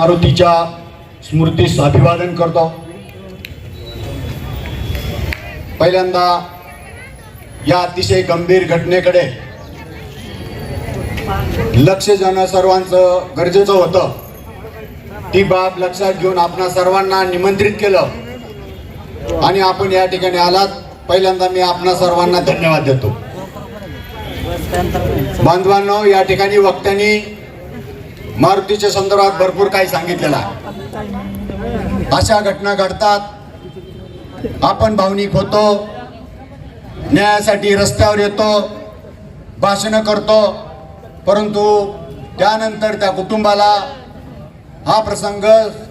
मारुतीच्या स्मृतीस अभिवादन करतो. पहिल्यांदा या अतिशय गंभीर घटनेकडे लक्ष जाणं सर्वांचं गरजेचं होतं. ती बाब लक्षात घेऊन आपणा सर्वांना निमंत्रित केलं. आणि आपण या ठिकाणी आलात. पहिल्यांदा मी आपणा सर्वांना धन्यवाद देतो. बांधवांनो या ठिकाणी वक्त्यांनी मारुतीच्या संदर्भात भरपूर काही सांगितलेलं आहे. अशा घटना घडतात. आपण भावनिक होतो. न्यायासाठी रस्त्यावर येतो. भाषणं करतो. परंतु त्यानंतर त्या कुटुंबाला हा प्रसंग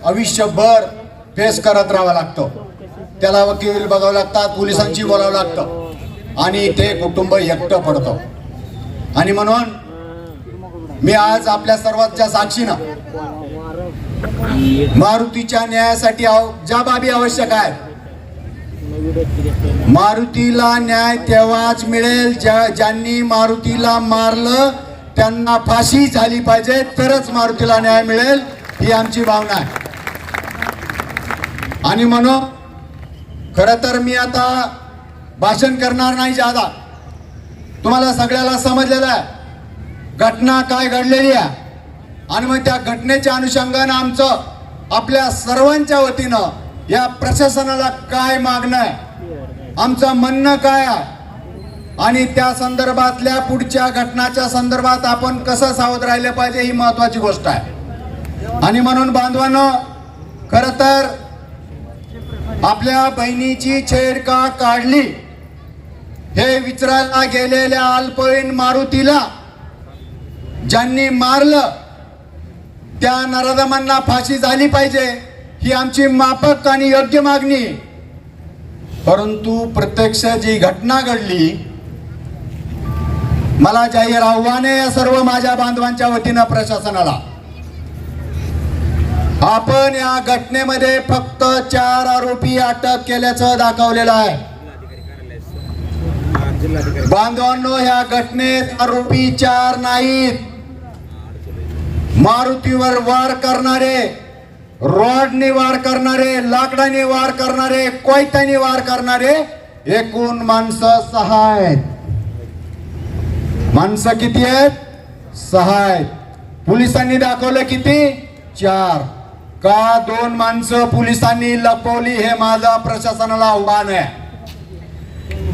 आयुष्यभर फेस करत राहावा लागतो. त्याला वकील बघावं लागतात पोलिसांची बोलावं लागतं. आणि ते कुटुंब एकटं पडतं. आणि म्हणून मी आज आपल्या सर्वांच्या साक्षीनं मारुतीच्या न्यायासाठी आव- ज्या बाबी आवश्यक आहेत. मारुतीला न्याय तेव्हाच मिळेल ज्या ज्यांनी मारुतीला मारलं त्यांना फाशी झाली पाहिजे तरच मारुतीला न्याय मिळेल ही आमची भावना आहे. आणि म्हणून खरं तर मी आता भाषण करणार नाही जादा. तुम्हाला सगळ्याला समजलेलं आहे. घटना काय घडलेली आहे? आणि मग त्या घटनेच्या अनुषंगानं आमचं आपल्या सर्वांच्या वतीनं या प्रशासनाला काय मागणं आहे? आमचं म्हणणं काय आहे? आणि त्या संदर्भातल्या पुढच्या घटनाच्या संदर्भात आपण कसं सावध राहिलं पाहिजे ही महत्वाची गोष्ट आहे. आणि म्हणून बांधवांनो खर तर आपल्या बहिणीची छेड का काढली हे विचारायला गेलेल्या अल्पवयीन मारुतीला ज्यांनी मारलं त्या नराधमांना फाशी झाली पाहिजे ही आमची माफक आणि योग्य मागणी. परंतु प्रत्यक्ष जी घटना घडली मला जाहीर आव्हान आहे या सर्व माझ्या बांधवांच्या वतीनं प्रशासनाला. आपण या घटनेमध्ये फक्त चार आरोपी अटक केल्याचं दाखवलेलं आहे. बांधवांनो ह्या घटनेत आरोपी चार नाहीत. मारुतीवर वार करणारे रॉडने वार करणारे लाकडाने वार करणारे कोयत्याने वार करणारे एकूण माणसं सहा आहेत. माणसं किती आहेत? सहा आहेत. पोलिसांनी दाखवलं किती? चार. का दोन माणसं पोलिसांनी लपवली हे माझं प्रशासनाला आव्हान आहे.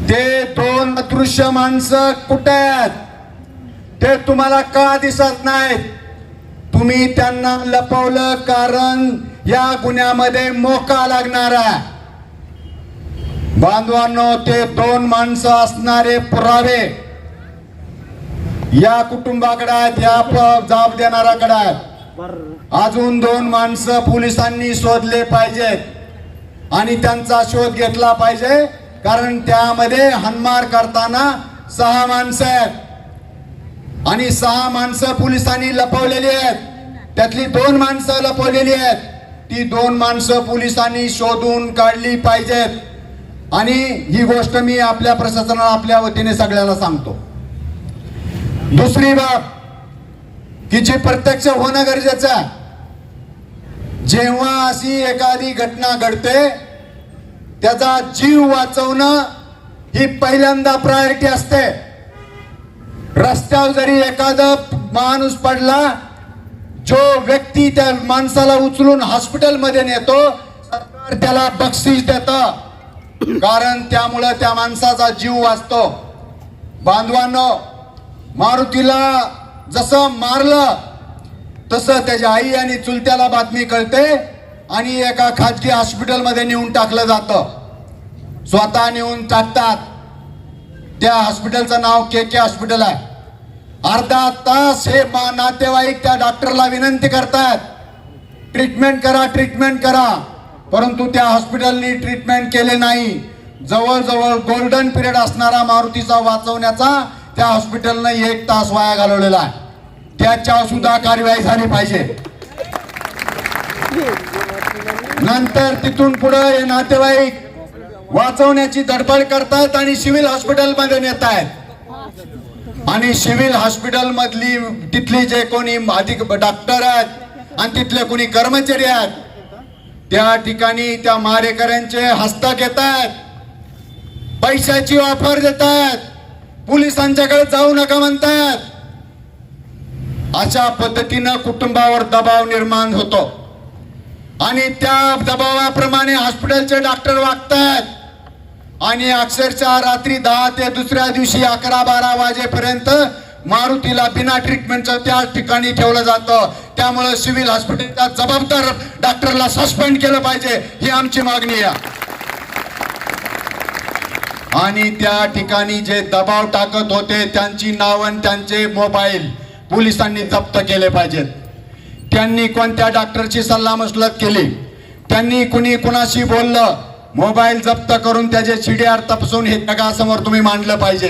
ते दोन अदृश्य माणसं कुठे आहेत? ते तुम्हाला का दिसत नाहीत? तुम्ही त्यांना लपवलं कारण या गुन्ह्यामध्ये मोका लागणार आहे. बांधवांनो ते दोन माणसं असणारे पुरावे या कुटुंबाकडे आहेत या जाब देणाऱ्याकडे आहेत. अजून दोन माणसं पोलिसांनी शोधले पाहिजेत आणि त्यांचा शोध घेतला पाहिजे कारण त्यामध्ये हनमार करताना सहा माणसं आहेत. आणि सहा माणसं पोलिसांनी लपवलेली आहेत. त्यातली दोन माणसं लपवलेली आहेत. ती दोन माणसं पोलिसांनी शोधून काढली पाहिजेत. आणि ही गोष्ट मी आपल्या प्रशासनाला आपल्या वतीने सगळ्याला सांगतो. दुसरी बाब की जे प्रत्यक्ष होणं गरजेचं आहे. जेव्हा अशी एखादी घटना घडते त्याचा जीव वाचवणं ही पहिल्यांदा प्रायोरिटी असते. रस्त्यावर जरी एखादा माणूस पडला जो व्यक्ती त्या माणसाला उचलून हॉस्पिटलमध्ये नेतो सरकार त्याला बक्षीस देत. कारण त्यामुळं त्या माणसाचा जीव वाचतो. बांधवांनो मारुतीला जसं मारलं तसं त्याच्या आई आणि चुलत्याला बातमी कळते आणि एका खाजगी हॉस्पिटलमध्ये नेऊन टाकलं जातं. स्वतः नेऊन टाकतात. त्या हॉस्पिटलचं नाव के के हॉस्पिटल आहे. अर्धा तास हे नातेवाईक त्या डॉक्टरला विनंती करतात. ट्रीटमेंट करा ट्रीटमेंट करा. परंतु त्या हॉस्पिटलनी ट्रीटमेंट केले नाही. जवळजवळ गोल्डन पिरियड असणारा मारुतीचा वाचवण्याचा त्या हॉस्पिटलनं एक तास वाया घालवलेला आहे. त्याच्यावर सुद्धा कार्यवाही झाली पाहिजे. नंतर तिथून पुढे हे नातेवाईक वाचवण्याची धडपड करतात आणि सिव्हिल हॉस्पिटलमध्ये नेत आहेत. आणि सिव्हिल हॉस्पिटल मधली तिथली जे कोणी अधिक डॉक्टर आहेत आणि तिथले कोणी कर्मचारी आहेत त्या ठिकाणी त्या मारेकऱ्यांचे हस्तक येत आहेत पैशाची ऑफर देत आहेत पोलिसांच्याकडे जाऊ नका म्हणतात. अशा पद्धतीनं कुटुंबावर दबाव निर्माण होतो. आणि त्या दबावाप्रमाणे हॉस्पिटलचे डॉक्टर वागतात आणि अक्षरशः रात्री दहा ते दुसऱ्या दिवशी अकरा बारा वाजेपर्यंत मारुतीला बिना ट्रीटमेंटचं त्या ठिकाणी ठेवलं जातं. त्यामुळे सिव्हिल हॉस्पिटलच्या जबाबदार डॉक्टरला सस्पेंड केलं पाहिजे ही आमची मागणी आहे. आणि त्या ठिकाणी जे दबाव टाकत होते त्यांची नावन त्यांचे मोबाईल पोलिसांनी जप्त केले पाहिजेत. त्यांनी कोणत्या डॉक्टरची सल्लामसलत केली? त्यांनी कुणी कुणाशी बोललं? मोबाईल जप्त करून त्याचे शिडीआर तपासून हे जगासमोर तुम्ही मांडलं पाहिजे.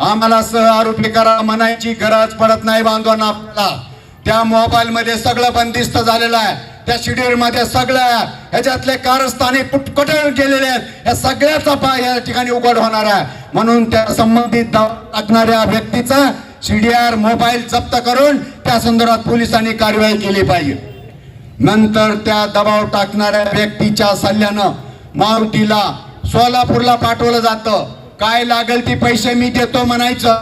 आम्हाला सह आरोपी करा म्हणायची गरज पडत नाही बांधवांना आपल्याला. त्या मोबाईल मध्ये सगळं बंदिस्त झालेलं आहे. त्या शिडीरमध्ये सगळ्या ह्याच्यातले कारस्थाने कुटकुट गेलेले आहेत? या सगळ्याचा पाय या ठिकाणी उघड होणार आहे. म्हणून त्या संबंधित दावा टाकणाऱ्या व्यक्तीचा सीडीआर मोबाईल जप्त करून त्या संदर्भात पोलिसांनी कारवाई केली पाहिजे. नंतर त्या दबाव टाकणाऱ्या व्यक्तीच्या सल्ल्यानं मारुतीला सोलापूरला पाठवलं जातं. काय लागेल ती पैसे मी देतो म्हणायचं.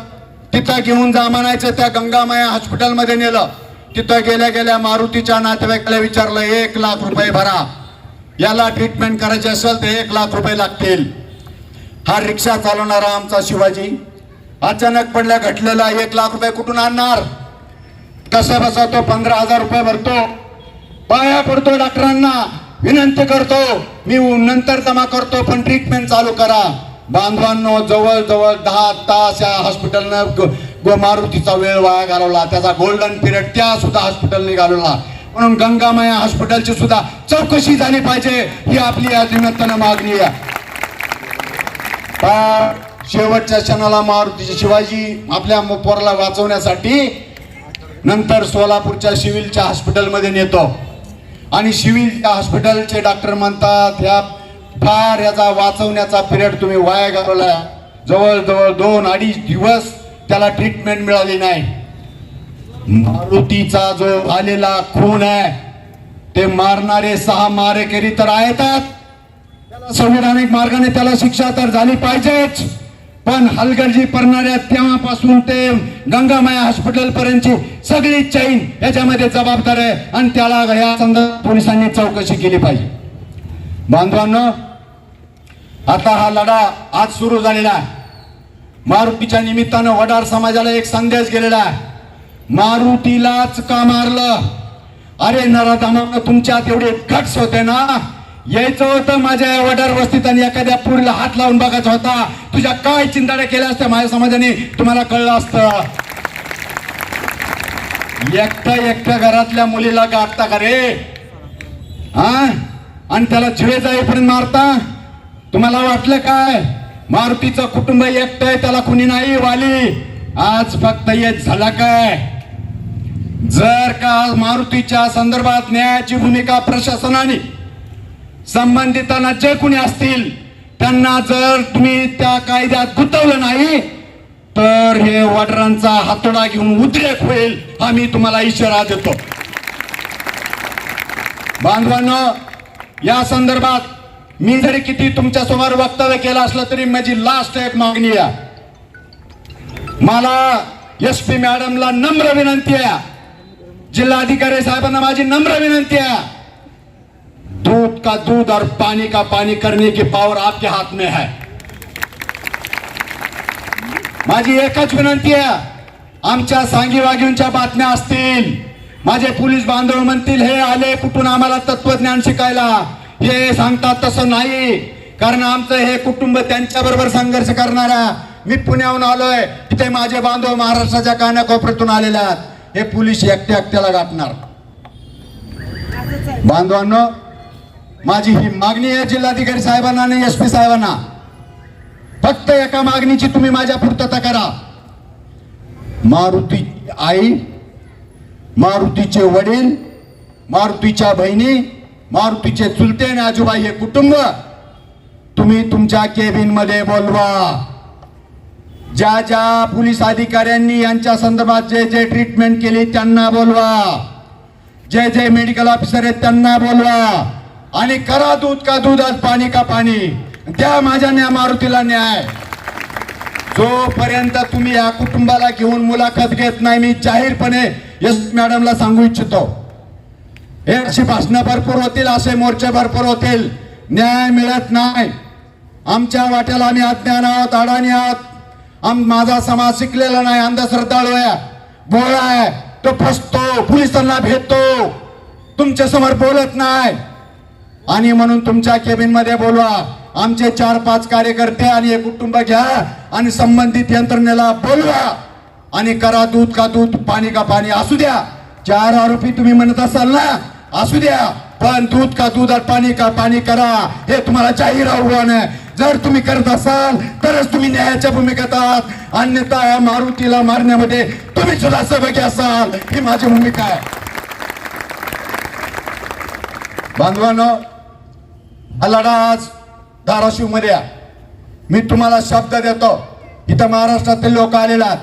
तिथं घेऊन जा म्हणायचं त्या गंगामाया हॉस्पिटलमध्ये नेलं. तिथं गेल्या गेल्या मारुतीच्या नातेवाईकाला विचारलं एक लाख रुपये भरा. याला ट्रीटमेंट करायची असेल तर एक लाख रुपये लागतील. हा रिक्षा चालवणारा आमचा शिवाजी. अचानक पडल्या घटलेला एक लाख रुपये कुठून आणणार? कसा बसा तो पंधरा हजार रुपये भरतो. पाया पडतो डॉक्टरांना. विनंती करतो मी नंतर जमा करतो पण ट्रीटमेंट चालू करा. बांधवांनो जवळ जवळ दहा तास या हॉस्पिटलनं मारुतीचा वेळ वाया घालवला. त्याचा गोल्डन पिरियड त्या सुद्धा हॉस्पिटलने घालवला म्हणून गंगामाया हॉस्पिटलची सुद्धा चौकशी झाली पाहिजे ही आपली या निमित्तानं मागणी आहे. शेवटच्या क्षणाला मारुतीचे शिवाजी आपल्या पोराला वाचवण्यासाठी नंतर सोलापूरच्या सिव्हिलच्या हॉस्पिटलमध्ये नेतो. आणि सिव्हिल हॉस्पिटलचे डॉक्टर म्हणतात ह्या फार याचा वाचवण्याचा पिरियड तुम्ही वाया घालवला. जवळजवळ दोन अडीच दिवस त्याला ट्रीटमेंट मिळाली नाही. मारुतीचा जो आलेला खून आहे ते मारणारे सहा मारेकरी तर आहेतच त्याला संविधानिक मार्गाने त्याला शिक्षा तर झाली पाहिजेच. पण हलगर्जी करणाऱ्या तेव्हापासून ते गंगामाया हॉस्पिटल पर्यंतची सगळी चैन याच्यामध्ये जबाबदार आहे आणि त्याला या संदर्भात पोलिसांनी चौकशी केली पाहिजे. बांधवांनो आता हा लढा आज सुरू झालेला आहे. मारुतीच्या निमित्तानं वडार समाजाला एक संदेश गेलेला आहे. मारुतीलाच का मारलं? अरे नराधामानं तुमच्यात एवढे घट्स होते ना? यायचं होतं माझ्या वडार वस्तीत आणि एखाद्या पुरीला हात लावून बघायचा होता. तुझ्या काय चिंताड्या केल्या असत्या माझ्या समाजाने? तुम्हाला कळलं असतं. एकट्या एकट्या घरातल्या मुलीला गाठता का रे? हा आणि त्याला छिळे जाईपर्यंत मारता? तुम्हाला वाटलं काय? मारुतीचं कुटुंब एकटं आहे त्याला कुणी नाही वाली. आज फक्त येत झाला काय? जर का मारुतीच्या संदर्भात न्यायाची भूमिका प्रशासनाने संबंधितांना जे कुणी असतील त्यांना जर तुम्ही त्या कायद्यात गुंतवलं नाही तर हे वडरांचा हातोडा घेऊन उद्रेक होईल हा मी तुम्हाला इशारा देतो. बांधवांनो या संदर्भात मी जरी किती तुमच्यासमोर वक्तव्य केलं असलं तरी माझी लास्ट एक मागणी आहे. मला एस पी मॅडमला नम्र विनंती आहे. जिल्हाधिकारी साहेबांना माझी नम्र विनंती आहे. दूध का दूध और पानी का पानी करने की पावर आपके हाथ में है। माझी एकच विनंती आहे आमच्या सांगी वाघींच्या बातम्या असतील. माझे पोलीस बांधव म्हणतील हे आले कुठून आम्हाला तत्वज्ञान शिकायला? हे सांगतात तसं नाही. कारण आमचं हे कुटुंब त्यांच्या बरोबर संघर्ष करणारा. मी पुण्याहून आलोय. तिथे माझे बांधव महाराष्ट्राच्या कानाकोपऱ्यातून आलेले आहेत. हे पोलीस एकट्या एकट्याला गाठणार. बांधवांनो माझी ही मागणी आहे जिल्हाधिकारी साहेबांना आणि एस पी साहेबांना. फक्त एका मागणीची तुम्ही माझ्या पूर्तता करा. मारुती आई मारुतीचे वडील मारुतीच्या बहिणी मारुतीचे चुलते आणि आजोबा हे कुटुंब तुम्ही तुमच्या केबिनमध्ये बोलवा. ज्या ज्या पोलीस अधिकाऱ्यांनी यांच्या संदर्भात जे जे ट्रीटमेंट केली त्यांना बोलवा. जे जे मेडिकल ऑफिसर आहेत त्यांना बोलवा. आणि करा दूध का दूध आज पाणी का पाणी. द्या माझ्या न्या मारुतीला न्याय. जोपर्यंत तुम्ही या कुटुंबाला घेऊन मुलाखत घेत नाही मी जाहीरपणे यस मॅडमला सांगू इच्छितो. हे भाषणं भरपूर होतील असे मोर्चे भरपूर होतील. न्याय मिळत नाही. आमच्या वाट्याला आम्ही अज्ञान आहोत अडाणी आहोत. आम माझा समाज शिकलेला नाही अंधश्रद्धाळू आहे. भोळा आहे. तो फसतो पोलिसांना भेटतो. तुमच्यासमोर बोलत नाही. आणि म्हणून तुमच्या केबिनमध्ये बोलवा. आमचे चार पाच कार्यकर्ते आणि एक कुटुंब घ्या आणि संबंधित यंत्रणेला बोलवा. आणि करा दूध का दूध पाणी का पाणी असू द्या. चार आरोपी तुम्ही म्हणत असाल ना असू द्या. पण दूध का दूध पाणी का पाणी करा हे तुम्हाला जाहीर आव्हान आहे. जर तुम्ही करत असाल तरच तुम्ही न्यायाच्या भूमिकेत आहात. अन्यथा या मारुतीला मारण्यामध्ये तुम्ही सुद्धा सहभागी असाल. ही माझी भूमिका आहे. बांधवांनो हा लढा आज धाराशिवमध्ये मी तुम्हाला शब्द देतो इथं महाराष्ट्रातील लोक आलेला आहेत.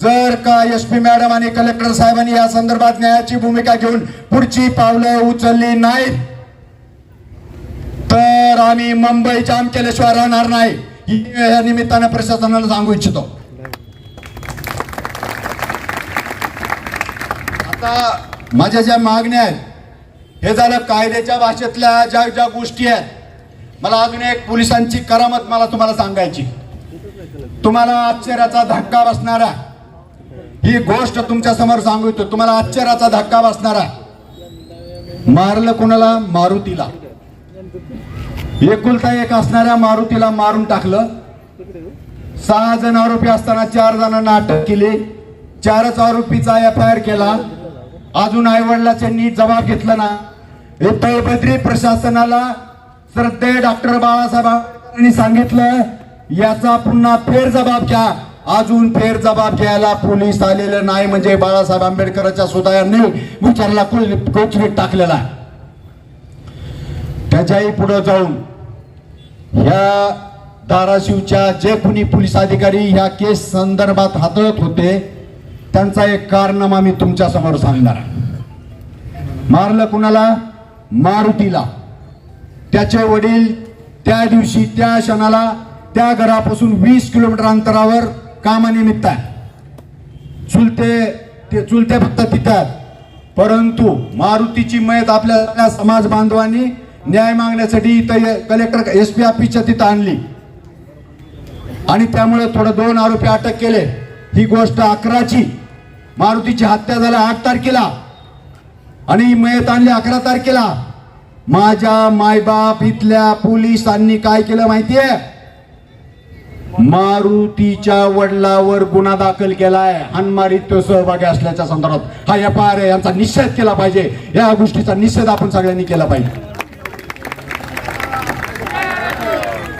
जर का एस पी मॅडम आणि कलेक्टर साहेबांनी या संदर्भात न्यायाची भूमिका घेऊन पुढची पावलं उचलली नाहीत तर आम्ही मुंबई जाम केल्याशिवाय राहणार नाही. ही या निमित्तानं प्रशासनाला सांगू इच्छितो. आता माझ्या ज्या मागण्या आहेत हे झालं कायद्याच्या भाषेतल्या ज्या ज्या गोष्टी आहेत. मला अजून एक पोलिसांची करामत मला तुम्हाला सांगायची. तुम्हाला आश्चर्याचा धक्का बसणारा. ही गोष्ट तुमच्यासमोर सांगू इच्छितो तुम्हाला आश्चर्याचा धक्का बसणारा. मारलं कुणाला? मारुतीला. एकुलता एक असणाऱ्या मारुतीला मारून टाकलं. सहा जण आरोपी असताना चार जणांना अटक केली. चारच आरोपीचा एफ आय आर केला. अजून आई नीट जबाब घेतला ना हे तळभद्री प्रशासनाला श्रद्धे डॉक्टर बाळासाहेब आंबेडकरांनी सांगितलं याचा पुन्हा फेर जबाब घ्या. अजून फेर जबाब घ्यायला पोलीस आलेलं नाही म्हणजे बाळासाहेब आंबेडकरांच्या सुधायांनी विचारला कोचवीट टाकलेला त्याच्याही पुढे जाऊन ह्या धाराशिवच्या जे कुणी पोलीस अधिकारी ह्या केस संदर्भात हाताळत होते त्यांचा एक कारनामा मी तुमच्यासमोर सांगणार. आहे. मारलं कुणाला? मारुतीला. त्याचे वडील त्या दिवशी त्या क्षणाला त्या घरापासून वीस किलोमीटर अंतरावर कामानिमित्त आहे. चुलते ते चुलते फक्त तिथं परंतु मारुतीची मयत आपल्या समाज बांधवांनी न्याय मागण्यासाठी इथं कलेक्टर एस पी ऑफिसच्या तिथं आणली. आणि त्यामुळे थोडं दोन आरोपी अटक केले. ही गोष्ट अकराची. मारुतीची हत्या झाल्या आठ तारखेला. आणि मयत आणली अकरा तारखेला. माझ्या मायबाप इथल्या पोलिसांनी काय केलं माहितीये? मारुतीच्या वडिलावर गुन्हा दाखल केलाय. हनमारीत तो सहभागी असल्याच्या संदर्भात. हा एफ आय आर यांचा निषेध केला पाहिजे. या गोष्टीचा निषेध आपण सगळ्यांनी केला पाहिजे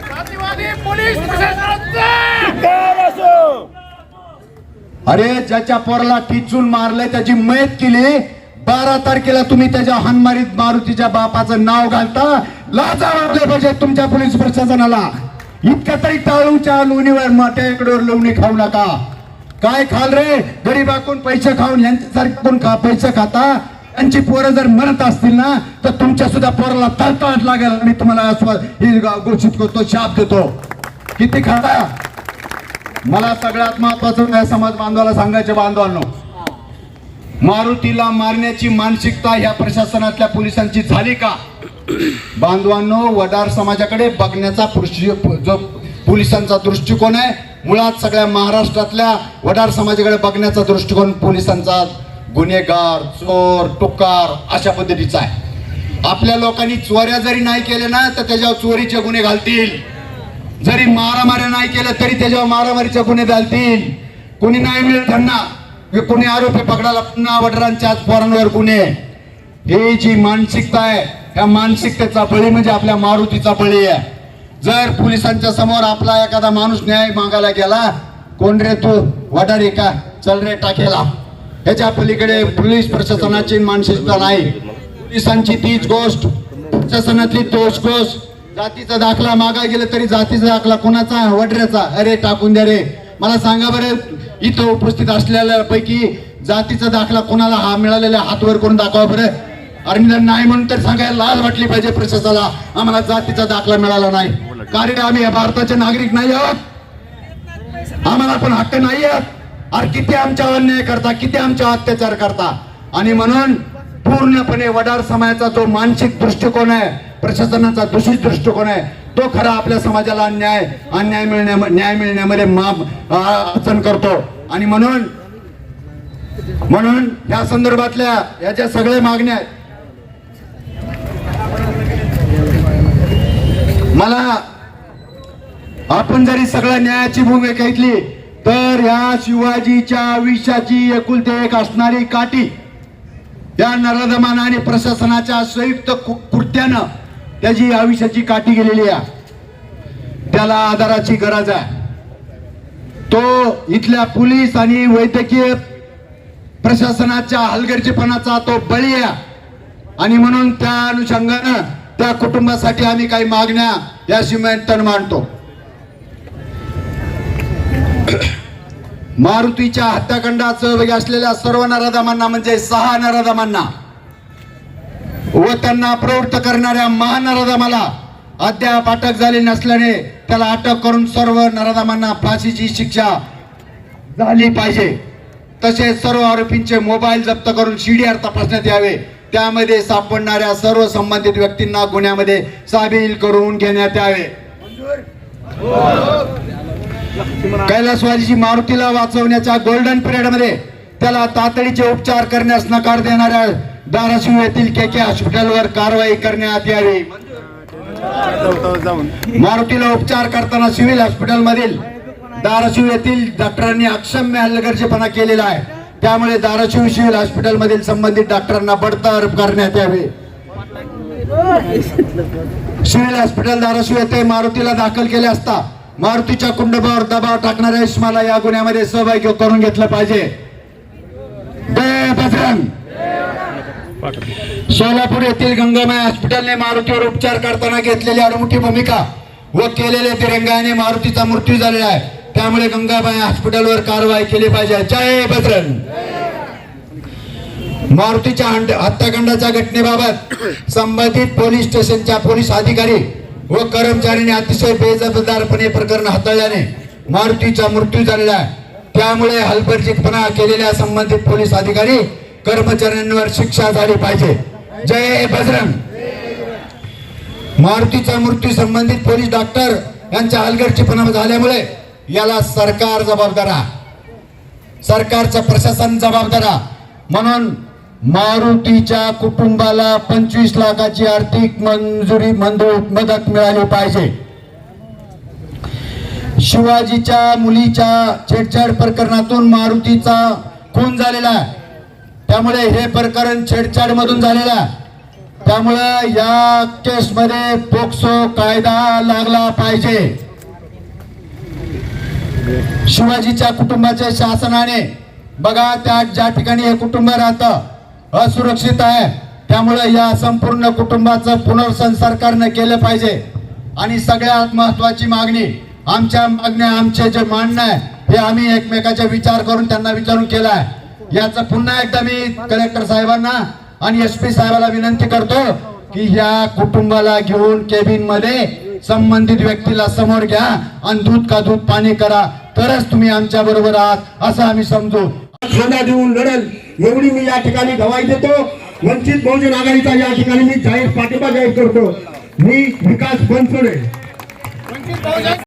जातीवादी पोलीस प्रशासनाचा अरे ज्याच्या पोराला टिचून मारलंय त्याची मयत केली बारा तारखेला तुम्ही त्याच्या हनमारीत मारुतीच्या बापाचं नाव घालता लाजा वाटले पाहिजे तुमच्या पोलीस प्रशासनाला. इतक्या तरी टाळूच्या लोणीवर माट्याकडे लोणी खाऊ नका. काय खाल रे? गरीबाकून पैसे खाऊन यांच्यासारखून खा पैसे खाता. यांची पोरं जर म्हणत असतील ना तर तुमच्या सुद्धा पोराला तळतळत लागेल मी तुम्हाला ही घोषित करतो शाप देतो. किती खाता? मला सगळ्यात महत्वाचं या समाज बांधवाला सांगायचे बांधवांनो मारुतीला मारण्याची मानसिकता ह्या प्रशासनातल्या पोलिसांची झाली का? बांधवांनो वडार समाजाकडे बघण्याचा जो पोलिसांचा दृष्टिकोन आहे मुळात सगळ्या महाराष्ट्रातल्या वडार समाजाकडे बघण्याचा दृष्टिकोन पोलिसांचा गुन्हेगार चोर टुकार अशा पद्धतीचा आहे. आपल्या लोकांनी चोऱ्या जरी नाही केल्या ना तर त्याच्यावर चोरीचे गुन्हे घालतील. जरी मारामाऱ्या नाही केल्या तरी त्याच्यावर मारामारीचे गुन्हे घालतील कोणी नाही मिळेल त्यांना. की कोणी आरोपी पकडायला पुन्हा वडिलांच्या पोरांवर गुन्हे. ही जी मानसिकता आहे ह्या मानसिकतेचा बळी म्हणजे आपल्या मारुतीचा बळी आहे. जर पोलिसांच्या समोर आपला एखादा माणूस न्याय मागायला गेला कोण रे तू? वडारी का? चल रे टाकेला. ह्याच्या पलीकडे पोलीस प्रशासनाची मानसिकता नाही. पोलिसांची तीच गोष्ट. प्रशासनातली तोच गोष्ट. जातीचा दाखला मागा गेला तरी जातीचा दाखला कोणाचा? वडऱ्याचा अरे टाकून द्या रे. मला सांगा बरं इथं उपस्थित असलेल्या पैकी जातीचा दाखला कोणाला हा मिळालेला हातवर करून दाखवा बरं? अरे नाही म्हणून तर सांगायला लाज वाटली पाहिजे प्रशासनाला. आम्हाला जातीचा दाखला मिळाला नाही. कारण आम्ही भारताचे नागरिक नाही आहोत. आम्हाला पण हक्क नाही आहेत. अरे किती आमच्यावर अन्याय करता किती आमच्या अत्याचार करता? आणि म्हणून पूर्णपणे वडार समाजाचा जो मानसिक दृष्टिकोन आहे प्रशासनाचा दूषित दृष्टिकोन आहे. तो खरा आपल्या समाजाला अन्याय अन्याय मिळण्या न्याय मिळण्यामध्ये माप अडचण करतो. आणि म्हणून म्हणून या संदर्भातल्या याच्या सगळ्या मागण्या मला आपण जरी सगळ्या न्यायाची भूमिका घेतली तर या शिवाजीच्या आयुष्याची एकुलते एक असणारी काठी या नरदमान आणि प्रशासनाच्या संयुक्त कृ- कृत्यानं त्याची आयुष्याची काठी गेलेली आहे त्याला आधाराची गरज आहे. तो इथल्या पोलीस आणि वैद्यकीय प्रशासनाच्या हलगर्जीपणाचा तो बळी आहे. आणि म्हणून त्या अनुषंगानं त्या कुटुंबासाठी आम्ही काही मागण्या या सिमेंटन मांडतो. मारुतीच्या हत्याकांडात असलेल्या सर्व नराधमांना म्हणजे सहा नराधमांना व त्यांना प्रवृत्त करणाऱ्या महानरदामाला अद्याप अटक झाली नसल्याने त्याला अटक करून सर्व नराधमांना फाशीची शिक्षा झाली पाहिजे. तसेच सर्व आरोपींचे मोबाईल जप्त करून सीडीआर तपासण्यात यावे. त्यामध्ये सापडणाऱ्या सर्व संबंधित व्यक्तींना गुन्ह्यामध्ये सामील करून घेण्यात यावे. कैलासवाजीची मारुतीला वाचवण्याच्या गोल्डन पिरियडमध्ये त्याला तातडीचे उपचार करण्यास नकार देणाऱ्या धाराशिव येथील के के हॉस्पिटलवर कारवाई करण्यात यावी. मारुतीला उपचार करताना सिव्हिल हॉस्पिटल मधील धाराशिव येथील डॉक्टरांनी अक्षम्य हल्लगर्जीपणा केलेला आहे. त्यामुळे धाराशिव सिव्हिल हॉस्पिटल मधील संबंधित डॉक्टरांना बडतर्फ करण्यात यावे. सिव्हिल हॉस्पिटल धाराशिव येथे मारुतीला दाखल केले असता मारुतीच्या कुंडबावर दबाव टाकणाऱ्या इस्माला या गुन्ह्यामध्ये सहभागी करून घेतलं पाहिजे. जय बजरंग. सोलापूर येथील गंगामाई हॉस्पिटलने मारुतीवर उपचार करताना घेतलेली अडमुठी भूमिका व केलेल्या तिरंगाने मारुतीचा मृत्यू झालेला आहे. त्यामुळे गंगाबाई हॉस्पिटलवर कारवाई केली पाहिजे. जय बजरंग. मारुतीच्या हत्याकांडाच्या घटनेबाबत संबंधित पोलीस स्टेशनच्या पोलीस अधिकारी व कर्मचाऱ्यांनी अतिशय बेजबाबदारपणे प्रकरण हाताळल्याने मारुतीचा मृत्यू झालेला आहे. त्यामुळे हलबर्जीपणा केलेल्या संबंधित पोलीस अधिकारी कर्मचाऱ्यांवर शिक्षा झाली पाहिजे. जय बजरंग. मारुतीचा मृत्यू संबंधित पोलीस डॉक्टर यांच्या हलगर्जीपणा झाल्यामुळे याला सरकार जबाबदार सरकारचं प्रशासन जबाबदार म्हणून मारुतीच्या कुटुंबाला पंचवीस लाखाची आर्थिक मंजुरी मदत मिळाली पाहिजे. शिवाजीच्या मुलीच्या छेडछाड प्रकरणातून मारुतीचा खून झालेला आहे. त्यामुळे हे प्रकरण छेडछाड मधून झालेलं आहे. त्यामुळे या केसमध्ये पोक्सो कायदा लागला पाहिजे. शिवाजीच्या कुटुंबाच्या शासनाने बघा त्या ज्या ठिकाणी हे कुटुंब राहतं असुरक्षित आहे. त्यामुळे या संपूर्ण कुटुंबाचं पुनर्सन सरकारनं केलं पाहिजे. आणि सगळ्यात महत्वाची मागणी आमच्या मागण्या आमचे जे मांडणं आहे हे आम्ही एकमेकाचा विचार करून त्यांना विचारून केला आहे. याचं पुन्हा एकदा मी कलेक्टर साहेबांना आणि एस पी साहेबाला विनंती करतो की या कुटुंबाला घेऊन केबिनमध्ये संबंधित व्यक्तीला समोर घ्या आणि दूध का दूध पाणी करा. तरच तुम्ही आमच्या बरोबर आहात असं आम्ही समजू. खांदा देऊन लढल. एवढी मी या ठिकाणी गवाही देतो. वंचित बहुजन आघाडीचा या ठिकाणी मी जाहीर पाठिंबा जाहीर करतो. मी विकास बनसोडे. वंचित बहुजन